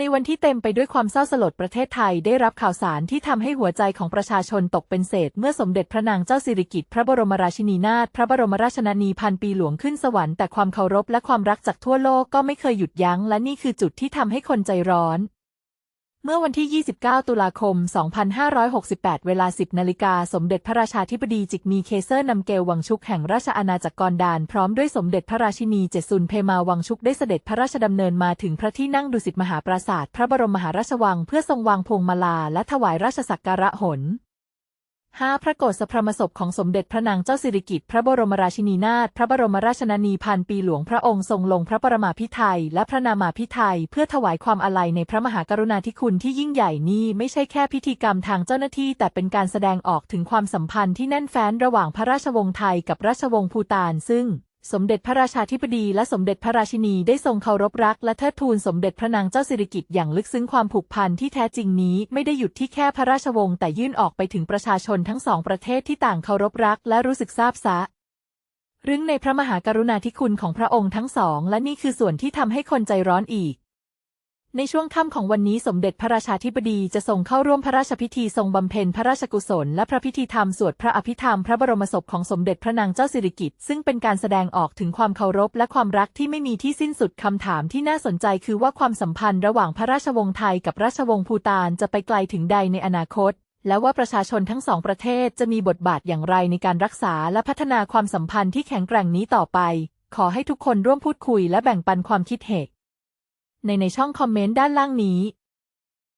ในวันที่เต็มไปด้วยความเศร้าสลดประเทศไทยได้รับข่าวสารที่ทำให้หัวใจของประชาชนตกเป็นเศษ เมื่อสมเด็จพระนางเจ้าสิริกิติ์พระบรมราชินีนาถพระบรมราชชนนีพันปีหลวงขึ้นสวรรค์แต่ความเคารพและความรักจากทั่วโลกก็ไม่เคยหยุดยั้ง และนี่คือจุดที่ทำให้คนใจร้อน เมื่อวันที่ 29 ตุลาคม 2568 เวลา 10 นาฬิกา สมเด็จพระราชาธิบดีจิกมีเคเซอร์นำเกลวังชุกแห่งราชอาณาจักรกอนดาน พร้อมด้วยสมเด็จพระราชินีเจซุนเพมาวังชุกได้เสด็จพระราชดำเนินมาถึงพระที่นั่งดุสิตมหาปราสาท พระบรมมหาราชวัง เพื่อทรงวางพวงมาลาและถวายราชสักการะหน ห้าพระโกศพระมศพของสมเด็จพระนางเจ้าสิริกิติ์พระบรมราชินีนาถพระบรมราชชนนีพันปีหลวงพระองค์ทรงลงพระปรมาภิไธยและพระนามาภิไธยเพื่อถวายความอาลัยในพระมหากรุณาธิคุณที่ยิ่งใหญ่นี้ไม่ใช่แค่พิธีกรรมทางเจ้าหน้าที่ แต่เป็นการแสดงออกถึงความสัมพันธ์ที่แน่นแฟ้นระหว่างพระราชวงศ์ไทยกับราชวงศ์ภูตานซึ่ง สมเด็จพระราชาธิบดีและสมเด็จพระราชินีได้ทรงเคารพรักและเทิดทูนสมเด็จพระนางเจ้าสิริกิติ์อย่างลึกซึ้งความผูกพันที่แท้จริงนี้ไม่ได้หยุดที่แค่พระราชวงศ์แต่ยื่นออกไปถึงประชาชนทั้งสองประเทศที่ต่างเคารพรักและรู้สึกซาบซะรึงในพระมหากรุณาธิคุณของพระองค์ทั้งสอง และนี่คือส่วนที่ทำให้คนใจร้อนอีก ในช่วงค่ำของวันนี้สมเด็จพระราชาธิบดีจะทรงเข้าร่วมพระราชพิธีทรงบำเพ็ญพระราชกุศล และพระพิธีธรรมสวดพระอภิธรรมพระบรมศพของสมเด็จพระนางเจ้าสิริกิติ์ซึ่งเป็นการแสดงออกถึงความเคารพและความรักที่ไม่มีที่สิ้นสุดคำถามที่น่าสนใจคือว่าความสัมพันธ์ระหว่างพระราชวงศ์ไทยกับราชวงศ์ภูฏานจะไปไกลถึงใดในอนาคตและว่าประชาชนทั้งสองประเทศจะมีบทบาทอย่างไรในการรักษาและพัฒนาความสัมพันธ์ที่แข็งแกร่งนี้ต่อไป ขอให้ทุกคนร่วมพูดคุยและแบ่งปันความคิดเห็น ในในช่องคอมเมนต์ด้านล่างนี้